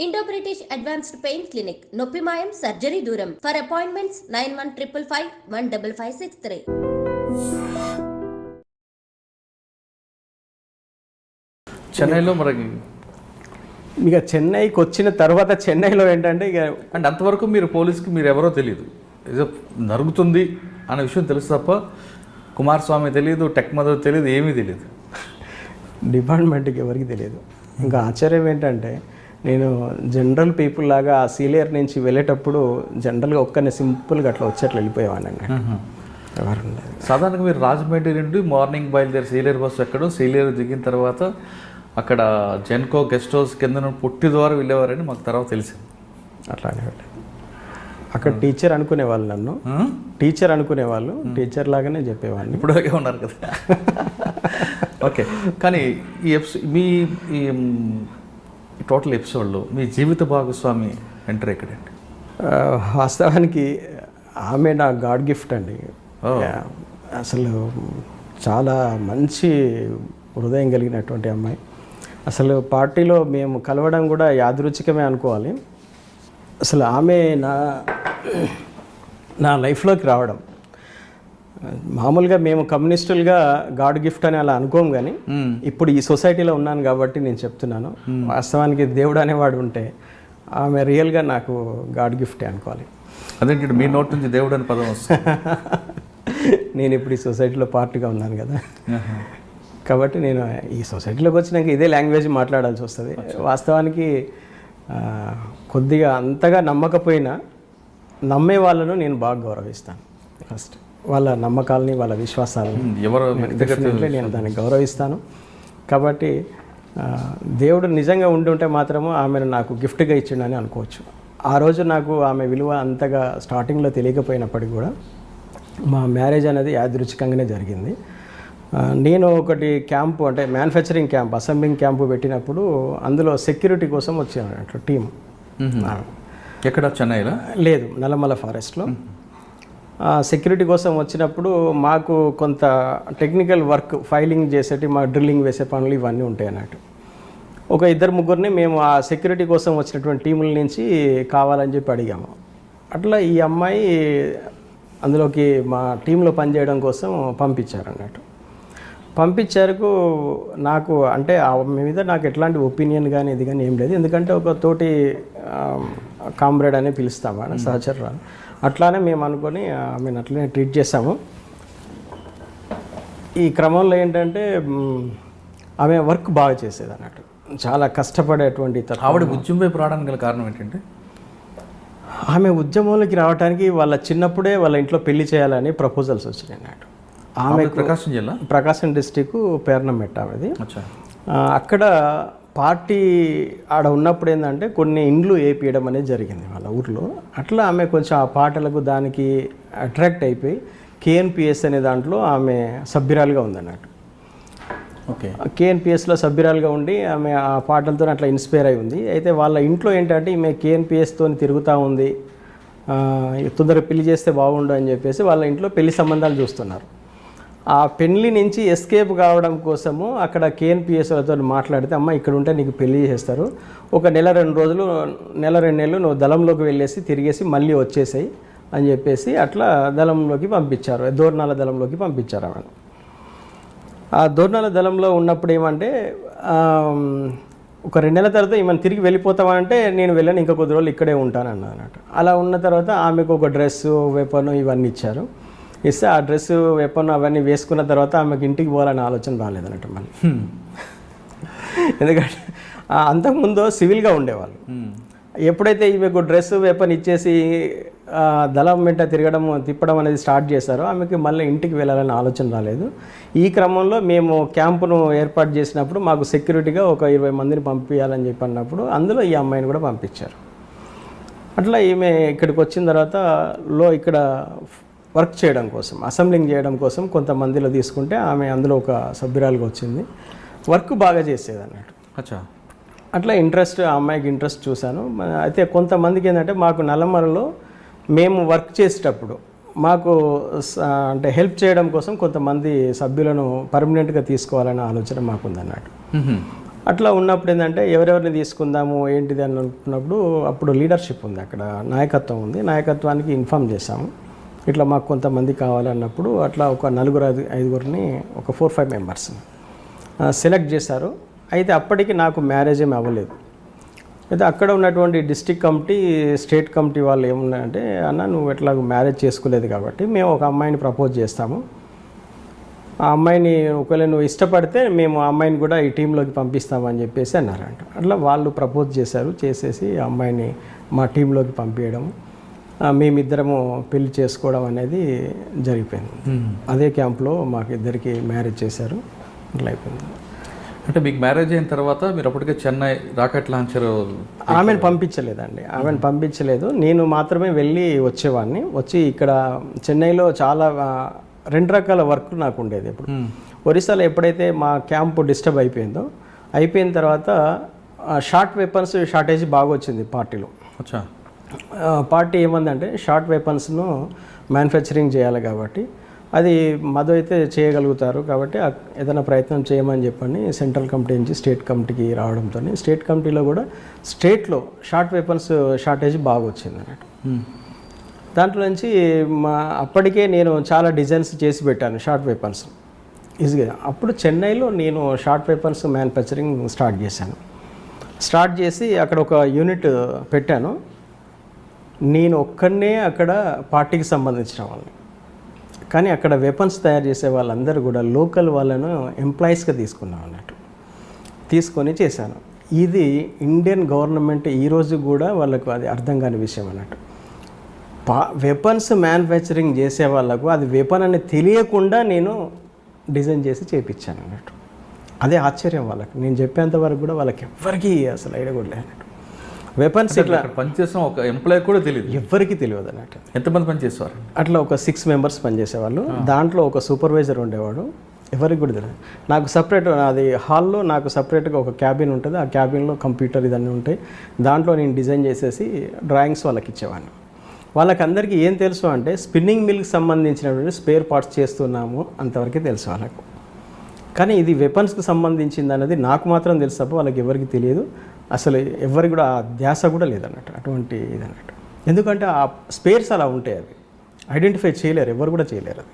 Indo British advanced pain clinic నొప్పి మాయం surgery దూరం for appointments nine one triple five one double five six three చెన్నైలో మరి ఇక చెన్నైకి వచ్చిన తర్వాత చెన్నైలో ఏంటంటే ఇక అంటే అంతవరకు మీరు పోలీస్కి మీరు ఎవరో తెలియదు ఏదో నరుగుతుంది అనే విషయం తెలుసు తప్ప కుమారస్వామి తెలియదు టెక్ మదర్ తెలియదు ఏమీ తెలియదు డిపార్ట్మెంట్కి ఎవరికి తెలియదు ఇంకా ఆశ్చర్యం ఏంటంటే నేను జనరల్ పీపుల్ లాగా ఆ సీలియర్ నుంచి వెళ్ళేటప్పుడు జనరల్గా ఒక్కనే సింపుల్గా అట్లా వచ్చేట్లు వెళ్ళిపోయేవాడిని ఎవరు ఉండదు? సాధారణంగా మీరు రాజమండ్రి నుండి మార్నింగ్ బయలుదేరి సీలియర్ బస్సు ఎక్కడం సీలియర్ దిగిన తర్వాత అక్కడ జెన్కో గెస్ట్ హౌస్ కింద పుట్టి ద్వారా వెళ్ళేవారని మాకు తర్వాత తెలిసింది. అట్లానే. అక్కడ టీచర్ అనుకునేవాళ్ళు నన్ను? టీచర్ అనుకునేవాళ్ళు. టీచర్ లాగానే చెప్పేవాడిని. ఇప్పుడు ఉన్నారు కదా. ఓకే. కానీ ఈ మీ ఈ టోటల్ ఎపిసోడ్లో మీ జీవిత భాగస్వామి ఎంటర్ ఎక్కడండి? వాస్తవానికి ఆమె నా గాడ్ గిఫ్ట్ అండి. అసలు చాలా మంచి హృదయం కలిగినటువంటి అమ్మాయి. అసలు పార్టీలో మేము కలవడం కూడా యాదృచ్ఛికమే అనుకోవాలి. అసలు ఆమె నా నా లైఫ్లోకి రావడం మామూలుగా మేము కమ్యూనిస్టులుగా గాడ్ గిఫ్ట్ అని అలా అనుకోం కానీ ఇప్పుడు ఈ సొసైటీలో ఉన్నాను కాబట్టి నేను చెప్తున్నాను. వాస్తవానికి దేవుడు అనేవాడు ఉంటే ఆమె రియల్గా నాకు గాడ్ గిఫ్టే అనుకోవాలి. అదేంటి మీ నోట్ నుంచి దేవుడు అని పదం వస్తుంది. నేను ఇప్పుడు ఈ సొసైటీలో పార్ట్గా ఉన్నాను కదా. కాబట్టి నేను ఈ సొసైటీలోకి వచ్చినాక ఇదే లాంగ్వేజ్ మాట్లాడాల్సి వస్తుంది. వాస్తవానికి కొద్దిగా అంతగా నమ్మకపోయినా నమ్మే వాళ్ళను నేను బాగా గౌరవిస్తాను. ఫస్ట్. వాళ్ళ నమ్మకాలని వాళ్ళ విశ్వాసాలని. ఎవరు నేను దాన్ని గౌరవిస్తాను. కాబట్టి దేవుడు నిజంగా ఉండి ఉంటే మాత్రము ఆమెను నాకు గిఫ్ట్గా ఇచ్చిండని అనుకోవచ్చు. ఆ రోజు నాకు ఆమె విలువ అంతగా స్టార్టింగ్లో తెలియకపోయినప్పటికీ కూడా మా మ్యారేజ్ అనేది యాదృచ్ఛికంగానే జరిగింది. నేను ఒకటి క్యాంపు అంటే మ్యానుఫ్యాక్చరింగ్ క్యాంప్ అసెంబ్లింగ్ క్యాంపు పెట్టినప్పుడు అందులో సెక్యూరిటీ కోసం వచ్చాను అట్లా టీం ఎక్కడ? చెన్నైలో? లేదు నల్లమల ఫారెస్ట్లో సెక్యూరిటీ కోసం వచ్చినప్పుడు మాకు కొంత టెక్నికల్ వర్క్ ఫైలింగ్ చేసేటి మా డ్రిల్లింగ్ వేసే పనులు ఇవన్నీ ఉంటాయి అన్నట్టు. ఒక ఇద్దరు ముగ్గురిని మేము ఆ సెక్యూరిటీ కోసం వచ్చినటువంటి టీముల నుంచి కావాలని చెప్పి అడిగాము. అట్లా ఈ అమ్మాయి అందులోకి మా టీంలో పనిచేయడం కోసం పంపించారు అన్నట్టు. పంపించారుకు నాకు అంటే ఆమె మీద నాకు ఎట్లాంటి ఒపీనియన్ కానీ ఇది కానీ ఏం లేదు. ఎందుకంటే ఒక తోటి కామ్రేడ్ అని పిలుస్తాము ఆయన సహచరురాలు. అట్లానే మేము అనుకొని ఆమెను అట్లనే ట్రీట్ చేసాము ఈ క్రమంలో ఏంటంటే ఆమె వర్క్ బాగా చేసేది అన్నట్టు. చాలా కష్టపడేటువంటి. ఆవిడ ఉద్యమం వైపు రావడానికి గల కారణం ఏంటంటే? ఆమె ఉద్యమంలోకి రావడానికి వాళ్ళ చిన్నప్పుడే వాళ్ళ ఇంట్లో పెళ్ళి చేయాలని ప్రపోజల్స్ వచ్చినాయి అన్నట్టు. ఆమె ప్రకాశం జిల్లా? ప్రకాశం డిస్టిక్ పేర్నమెట్ట ఆమెది. అక్కడ పార్టీ ఆడ ఉన్నప్పుడు ఏంటంటే కొన్ని ఇండ్లు వేపియడం అనేది జరిగింది వాళ్ళ ఊర్లో. అట్లా ఆమె కొంచెం ఆ పాటలకు దానికి అట్రాక్ట్ అయిపోయి కేఎన్పిఎస్ అనే దాంట్లో ఆమె సభ్యురాలుగా ఉందన్నట్టు. ఓకే. కేఎన్పిఎస్లో సభ్యురాలుగా ఉండి ఆమె ఆ పాటలతో అట్లా ఇన్స్పైర్ అయి ఉంది. అయితే వాళ్ళ ఇంట్లో ఏంటంటే ఈమె కేఎన్పిఎస్తో తిరుగుతూ ఉంది. తొందరగా పెళ్ళి చేస్తే బాగుండు అని చెప్పేసి వాళ్ళ ఇంట్లో పెళ్ళి సంబంధాలు చూస్తున్నారు. ఆ పెళ్ళి నుంచి ఎస్కేప్ కావడం కోసము అక్కడ కేఎన్పిఎస్లతో మాట్లాడితే అమ్మ ఇక్కడ ఉంటే నీకు పెళ్ళి చేస్తారు ఒక నెల రెండు రోజులు నెల రెండు నెలలు నువ్వు దళంలోకి వెళ్ళేసి తిరిగేసి మళ్ళీ వచ్చేసాయి అని చెప్పేసి అట్లా దళంలోకి పంపించారు. దోర్నాల దళంలోకి పంపించారు ఆమెను. ఆ దోర్నాల దళంలో ఉన్నప్పుడు ఏమంటే ఒక రెండు నెలల తర్వాత ఈమెను తిరిగి వెళ్ళిపోతామంటే నేను వెళ్ళను ఇంకా కొద్ది రోజులు ఇక్కడే ఉంటాను అన్నమాట అన్నట్టు అలా ఉన్న తర్వాత ఆమెకు ఒక డ్రెస్సు వెపన్ ఇవన్నీ ఇచ్చారు. ఇస్తే ఆ డ్రెస్సు వెపన్ అవన్నీ వేసుకున్న తర్వాత ఆమెకు ఇంటికి పోవాలనే ఆలోచన రాలేదన్నట్టు మళ్ళీ ఎందుకంటే అంతకుముందు సివిల్గా ఉండేవాళ్ళు. ఎప్పుడైతే ఈమెకు డ్రెస్ వెపన్ ఇచ్చేసి దళం వెంట తిరగడం తిప్పడం అనేది స్టార్ట్ చేశారో ఆమెకి మళ్ళీ ఇంటికి వెళ్ళాలనే ఆలోచన రాలేదు. ఈ క్రమంలో మేము క్యాంపును ఏర్పాటు చేసినప్పుడు మాకు సెక్యూరిటీగా ఒక ఇరవై మందిని పంపించాలని చెప్పి అన్నప్పుడు అందులో ఈ అమ్మాయిని కూడా పంపించారు. అట్లా ఈమె ఇక్కడికి వచ్చిన తర్వాత లో ఇక్కడ వర్క్ చేయడం కోసం అసెంబ్లింగ్ చేయడం కోసం కొంతమందిలో తీసుకుంటే ఆమె అందులో ఒక సభ్యురాలుగా వచ్చింది. వర్క్ బాగా చేసేది అన్నట్టు. అచ్చా. అట్లా ఇంట్రెస్ట్ ఆ అమ్మాయికి ఇంట్రెస్ట్ చూశాను. అయితే కొంతమందికి ఏంటంటే మాకు నల్లమలలో మేము వర్క్ చేసేటప్పుడు మాకు అంటే హెల్ప్ చేయడం కోసం కొంతమంది సభ్యులను పర్మనెంట్గా తీసుకోవాలనే ఆలోచన మాకుందన్నట్టు. అట్లా ఉన్నప్పుడు ఏంటంటే ఎవరెవరిని తీసుకుందాము ఏంటిది అని అనుకున్నప్పుడు అప్పుడు లీడర్షిప్ ఉంది అక్కడ నాయకత్వం ఉంది. నాయకత్వానికి ఇన్ఫామ్ చేశాము. ఇట్లా మాకు కొంతమంది కావాలన్నప్పుడు అట్లా ఒక నలుగురు ఐదు ఐదుగురిని ఒక ఫోర్ ఫైవ్ మెంబర్స్ సెలెక్ట్ చేశారు. అయితే అప్పటికి నాకు మ్యారేజ్ ఏమి అవ్వలేదు. అయితే అక్కడ ఉన్నటువంటి డిస్టిక్ కమిటీ స్టేట్ కమిటీ వాళ్ళు ఏమున్నాయంటే అన్న నువ్వు ఎట్లా మ్యారేజ్ చేసుకోలేదు కాబట్టి మేము ఒక అమ్మాయిని ప్రపోజ్ చేస్తాము. ఆ అమ్మాయిని ఒకవేళ నువ్వు ఇష్టపడితే మేము ఆ అమ్మాయిని కూడా ఈ టీంలోకి పంపిస్తామని చెప్పేసి అన్నారంట. అట్లా వాళ్ళు ప్రపోజ్ చేశారు. చేసేసి ఆ అమ్మాయిని మా టీంలోకి పంపించడం మేమిద్దరము పెళ్ళి చేసుకోవడం అనేది జరిగిపోయింది. అదే క్యాంప్లో మాకు ఇద్దరికి మ్యారేజ్ చేశారు. అట్లా అయిపోయింది. అంటే మీకు మ్యారేజ్ అయిన తర్వాత మీరు అప్పటికే చెన్నై రాకెట్ లాంచర్ ఆమెను పంపించలేదండి. ఆమెను పంపించలేదు. నేను మాత్రమే వెళ్ళి వచ్చేవాడిని. వచ్చి ఇక్కడ చెన్నైలో చాలా రెండు రకాల వర్క్ నాకు ఉండేది ఇప్పుడు. ఒరిస్సాలో ఎప్పుడైతే మా క్యాంప్ డిస్టర్బ్ అయిపోయిందో అయిపోయిన తర్వాత షార్ట్ వెపన్స్ షార్టేజ్ బాగా వచ్చింది పార్టీలో. అచ్చా. పార్టీ ఏమందంటే షార్ట్ వెపన్స్ను మ్యానుఫ్యాక్చరింగ్ చేయాలి కాబట్టి అది మధు అయితే చేయగలుగుతారు కాబట్టి ఏదైనా ప్రయత్నం చేయమని చెప్పని సెంట్రల్ కమిటీ నుంచి స్టేట్ కమిటీకి రావడంతో స్టేట్ కమిటీలో కూడా స్టేట్లో షార్ట్ వెపన్స్ షార్టేజ్ బాగా వచ్చింది అన్నట్టు దాంట్లో నుంచి మా అప్పటికే నేను చాలా డిజైన్స్ చేసి పెట్టాను షార్ట్ వెపన్స్. ఈజీగా అప్పుడు చెన్నైలో నేను షార్ట్ వెపన్స్ మ్యానుఫ్యాక్చరింగ్ స్టార్ట్ చేశాను. స్టార్ట్ చేసి అక్కడ ఒక యూనిట్ పెట్టాను. నేను ఒక్కడనే అక్కడ పార్టీకి సంబంధించిన వాళ్ళని. కానీ అక్కడ వెపన్స్ తయారు చేసే వాళ్ళందరూ కూడా లోకల్ వాళ్ళను ఎంప్లాయీస్గా తీసుకున్నాం అన్నట్టు. తీసుకొని చేశాను. ఇది ఇండియన్ గవర్నమెంట్ ఈరోజు కూడా వాళ్ళకు అది అర్థం కాని విషయం అన్నట్టు. పా వెపన్స్ మ్యానుఫ్యాక్చరింగ్ చేసే వాళ్ళకు అది వెపన్ అని తెలియకుండా నేను డిజైన్ చేసి చేపించాను అన్నట్టు. అదే ఆశ్చర్యం వాళ్ళకి. నేను చెప్పేంత వరకు కూడా వాళ్ళకి ఎవ్వరికీ అసలు ఐడియా కూడా లేదు అన్నట్టు. వెపన్స్ ఇట్లా పనిచేసిన ఒక ఎంప్లాయ్ కూడా తెలియదు ఎవ్వరికీ తెలియదు అన్నట్టు ఎంతమంది పనిచేసేవారు? అట్లా ఒక సిక్స్ మెంబర్స్ పనిచేసేవాళ్ళు. దాంట్లో ఒక సూపర్వైజర్ ఉండేవాడు. ఎవరికి కూడా తెలియదు నాకు సపరేట్ అది హాల్లో నాకు సపరేట్గా ఒక క్యాబిన్ ఉంటుంది. ఆ క్యాబిన్లో కంప్యూటర్ ఇదన్నీ ఉంటాయి. దాంట్లో నేను డిజైన్ చేసేసి డ్రాయింగ్స్ వాళ్ళకి ఇచ్చేవాడిని. వాళ్ళకి అందరికీ ఏం తెలుసు అంటే స్పిన్నింగ్ మిల్కి సంబంధించినటువంటి స్పేర్ పార్ట్స్ చేస్తున్నాము అంతవరకే తెలుసు వాళ్ళకు. కానీ ఇది వెపన్స్కి సంబంధించింది అనేది నాకు మాత్రం తెలుసు తప్ప వాళ్ళకి ఎవరికి తెలియదు. అసలు ఎవరికి కూడా ఆ ధ్యాస కూడా లేదన్నట్టు అటువంటి ఇది అన్నట్టు ఎందుకంటే ఆ స్పేర్స్ అలా ఉంటాయి అవి. ఐడెంటిఫై చేయలేరు ఎవరు కూడా చేయలేరు అది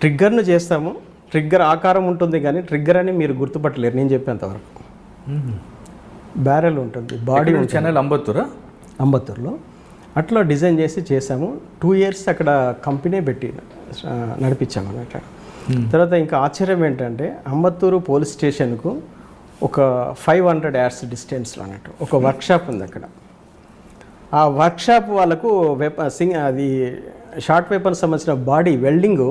ట్రిగ్గర్ను చేస్తాము ట్రిగ్గర్ ఆకారం ఉంటుంది కానీ ట్రిగ్గర్ అని మీరు గుర్తుపట్టలేరు నేను చెప్పేంతవరకు. బ్యారెల్ ఉంటుంది బాడీ చెన్నైలో అంబత్తూరా? అంబత్తూరులో. అట్లా డిజైన్ చేసి చేసాము. టూ ఇయర్స్ అక్కడ కంపెనీ పెట్టి నడిపించాము అన్నట్టు తర్వాత ఇంకా ఆశ్చర్యం ఏంటంటే అంబత్తూరు పోలీస్ స్టేషన్కు ఒక ఫైవ్ హండ్రెడ్ యార్డ్స్ డిస్టెన్స్లో అన్నట్టు ఒక వర్క్షాప్ ఉంది అక్కడ. ఆ వర్క్షాప్ వాళ్ళకు వెప సింగ్ అది షార్ట్ వెపన్ సంబంధించిన బాడీ వెల్డింగ్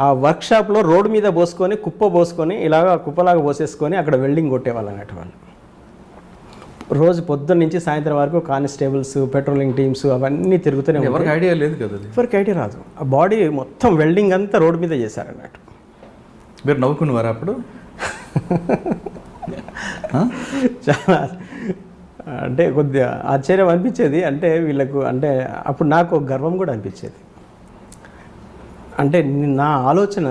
ఆ వర్క్షాప్లో రోడ్డు మీద పోసుకొని కుప్ప పోసుకొని ఇలాగ కుప్పలాగా పోసేసుకొని అక్కడ వెల్డింగ్ కొట్టేవాళ్ళు అన్నట్టు వాళ్ళు. రోజు పొద్దున్న నుంచి సాయంత్రం వరకు కానిస్టేబుల్స్ పెట్రోలింగ్ టీమ్స్ అవన్నీ తిరుగుతూనే ఎవరికి ఐడియా లేదు కదా ఎవరికి ఐడియా రాదు. ఆ బాడీ మొత్తం వెల్డింగ్ అంతా రోడ్డు మీద చేశారన్నట్టు మీరు నవ్వుకునేవారు అప్పుడు? చాలా అంటే కొద్దిగా ఆశ్చర్యం అనిపించేది. అంటే వీళ్ళకు అంటే అప్పుడు నాకు గర్వం కూడా అనిపించేది. అంటే నా ఆలోచన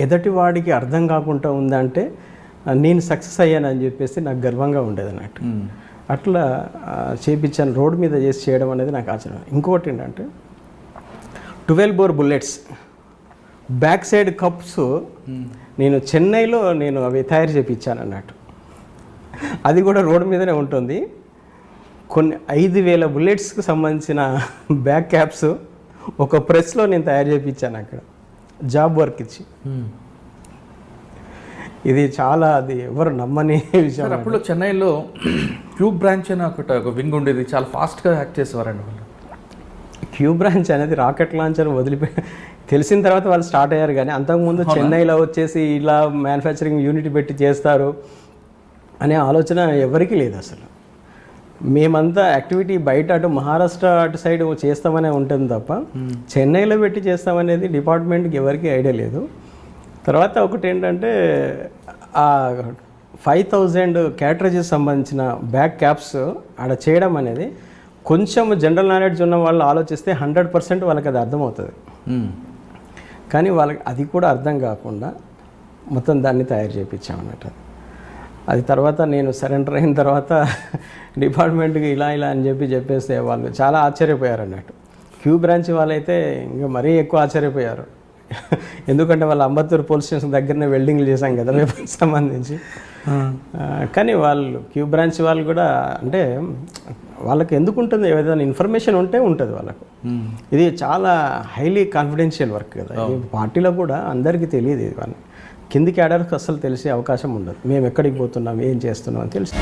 ఎదటి వాడికి అర్థం కాకుండా ఉందంటే నేను సక్సెస్ అయ్యానని చెప్పేసి నాకు గర్వంగా ఉండేది అన్నట్టు. అట్లా చేపించాను. రోడ్ మీద చేసి చేయడం అనేది నాకు ఆశ్చర్యం. ఇంకోటి ఏంటంటే twelve bore bullets back side cups నేను చెన్నైలో నేను అవి తయారు చేపించాను అన్నట్టు. అది కూడా రోడ్డు మీదనే ఉంటుంది. కొన్ని ఐదు వేల బుల్లెట్స్కి సంబంధించిన బ్యాక్ క్యాప్స్ ఒక ప్రెస్లో నేను తయారు చేయించాను అక్కడ. జాబ్ వర్క్ ఇచ్చి. ఇది చాలా అది ఎవరు నమ్మని విషయం అప్పుడు చెన్నైలో క్యూబ్ బ్రాంచ్ అని ఒకటి ఒక వింగ్ ఉండేది. చాలా ఫాస్ట్గా యాక్ట్ చేసేవారండి వాళ్ళు. క్యూ బ్రాంచ్ అనేది రాకెట్ లాంచర్ వదిలిపోయి తెలిసిన తర్వాత వాళ్ళు స్టార్ట్ అయ్యారు కానీ అంతకుముందు చెన్నైలో వచ్చేసి ఇలా మ్యానుఫ్యాక్చరింగ్ యూనిట్ పెట్టి చేస్తారు అనే ఆలోచన ఎవరికీ లేదు అసలు. మేమంతా యాక్టివిటీ బయట అటు మహారాష్ట్ర అటు సైడ్ చేస్తామనే ఉంటుంది తప్ప చెన్నైలో పెట్టి చేస్తామనేది డిపార్ట్మెంట్కి ఎవరికీ ఐడియా లేదు. తర్వాత ఒకటి ఏంటంటే ఆ ఫైవ్ థౌజండ్ క్యాటరేజెస్ సంబంధించిన బ్యాక్ క్యాప్స్ ఆడ చేయడం అనేది కొంచెం జనరల్ నాలెడ్జ్ ఉన్న వాళ్ళు ఆలోచిస్తే హండ్రెడ్ పర్సెంట్ వాళ్ళకి అది అర్థమవుతుంది. కానీ వాళ్ళకి అది కూడా అర్థం కాకుండా మొత్తం దాన్ని తయారు చేయించామన్నట్టు అది తర్వాత నేను సరెండర్ అయిన తర్వాత డిపార్ట్మెంట్కి ఇలా ఇలా అని చెప్పి చెప్పేస్తే వాళ్ళు చాలా ఆశ్చర్యపోయారు అన్నట్టు క్యూ బ్రాంచ్ వాళ్ళైతే ఇంకా మరీ ఎక్కువ ఆశ్చర్యపోయారు. ఎందుకంటే వాళ్ళ అంబత్తూరు పోలీస్ స్టేషన్ దగ్గరనే వెల్డింగ్లు చేశాం కదా మేము సంబంధించి. కానీ వాళ్ళు క్యూ బ్రాంచ్ వాళ్ళు కూడా అంటే వాళ్ళకి ఎందుకు ఉంటుంది? ఏదైనా ఇన్ఫర్మేషన్ ఉంటే ఉంటుంది వాళ్ళకు. ఇది చాలా హైలీ కాన్ఫిడెన్షియల్ వర్క్ కదా. ఈ పార్టీలో కూడా అందరికీ తెలియదు ఇది వాళ్ళని కింది క్యాడర్కి అసలు తెలిసే అవకాశం ఉండదు. మేము ఎక్కడికి పోతున్నాం? ఏం చేస్తున్నాం? అని తెలుసు.